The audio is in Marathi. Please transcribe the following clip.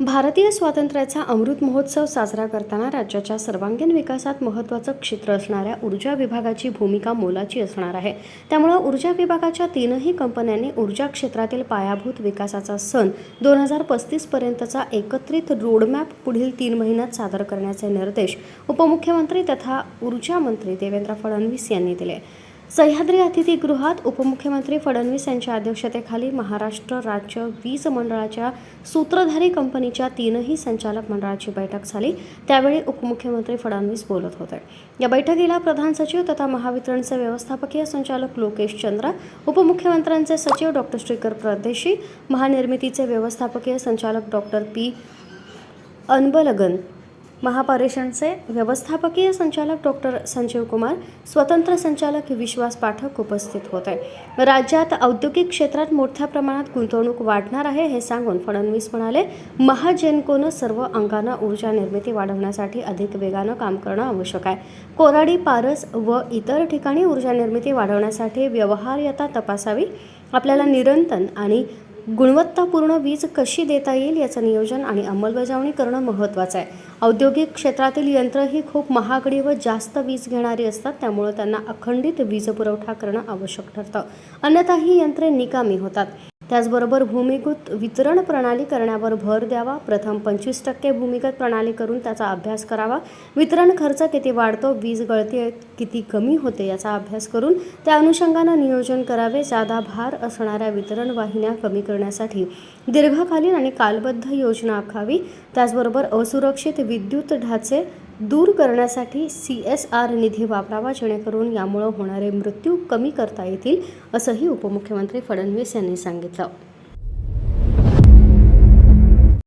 भारतीय स्वातंत्र्याचा अमृत महोत्सव साजरा करताना राज्याच्या सर्वांगीण विकासात महत्त्वाचं क्षेत्र असणाऱ्या ऊर्जा विभागाची भूमिका मोलाची असणार आहे. त्यामुळं ऊर्जा विभागाच्या तीनही कंपन्यांनी ऊर्जा क्षेत्रातील पायाभूत विकासाचा सण दोन हजार पस्तीसपर्यंतचा एकत्रित रोडमॅप पुढील तीन महिन्यात सादर करण्याचे निर्देश उपमुख्यमंत्री तथा ऊर्जा मंत्री देवेंद्र फडणवीस यांनी दिले. सह्याद्री अतिथीगृहात उपमुख्यमंत्री फडणवीस यांच्या अध्यक्षतेखाली महाराष्ट्र राज्य वीज मंडळाच्या सूत्रधारी कंपनीच्या तीनही संचालक मंडळाची बैठक झाली. त्यावेळी उपमुख्यमंत्री फडणवीस बोलत होते. या बैठकीला प्रधान सचिव तथा महावितरणचे व्यवस्थापकीय संचालक लोकेश चंद्र उपमुख्यमंत्र्यांचे सचिव डॉक्टर श्रीकर प्रदेशी महानिर्मितीचे व्यवस्थापकीय संचालक डॉक्टर पी. अनबलगन महापारेषणचे व्यवस्थापकीय संचालक डॉक्टर संजीव कुमार स्वतंत्र संचालक विश्वास पाठक उपस्थित होते. राज्यात औद्योगिक क्षेत्रात मोठ्या प्रमाणात गुंतवणूक वाढणार आहे हे सांगून फडणवीस म्हणाले महाजेनकोनं सर्व अंगानं ऊर्जा निर्मिती वाढवण्यासाठी अधिक वेगानं काम करणं आवश्यक आहे. कोराडी पारस व इतर ठिकाणी ऊर्जा निर्मिती वाढवण्यासाठी व्यवहार्यता तपासावी. आपल्याला निरंतर आणि गुणवत्तापूर्ण वीज कशी देता येईल याचं नियोजन आणि अंमलबजावणी करणं महत्त्वाचं आहे. औद्योगिक क्षेत्रातील यंत्र ही खूप महागडी व जास्त वीज घेणारी असतात त्यामुळं त्यांना अखंडित वीज पुरवठा करणं आवश्यक ठरतं. अन्यथा ही यंत्रे निकामी होतात. त्याचबरोबर भूमिगत वितरण प्रणाली करण्यावर भर द्यावा. प्रथम पंचवीस टक्के भूमिगत प्रणाली करून त्याचा अभ्यास करावा. वितरण खर्च किती वाढतो? वीज गळती किती कमी होते? याचा अभ्यास करून त्या अनुषंगानं नियोजन करावे. जादा भार असणाऱ्या वितरण वाहिन्या कमी करण्यासाठी दीर्घकालीन आणि कालबद्ध योजना आखावी. त्याचबरोबर असुरक्षित विद्युत ढाचे दूर करण्यासाठी सी एस आर निधी वापरावा जेणेकरून यामुळं होणारे मृत्यू कमी करता येतील असंही उपमुख्यमंत्री फडणवीस यांनी सांगितलं.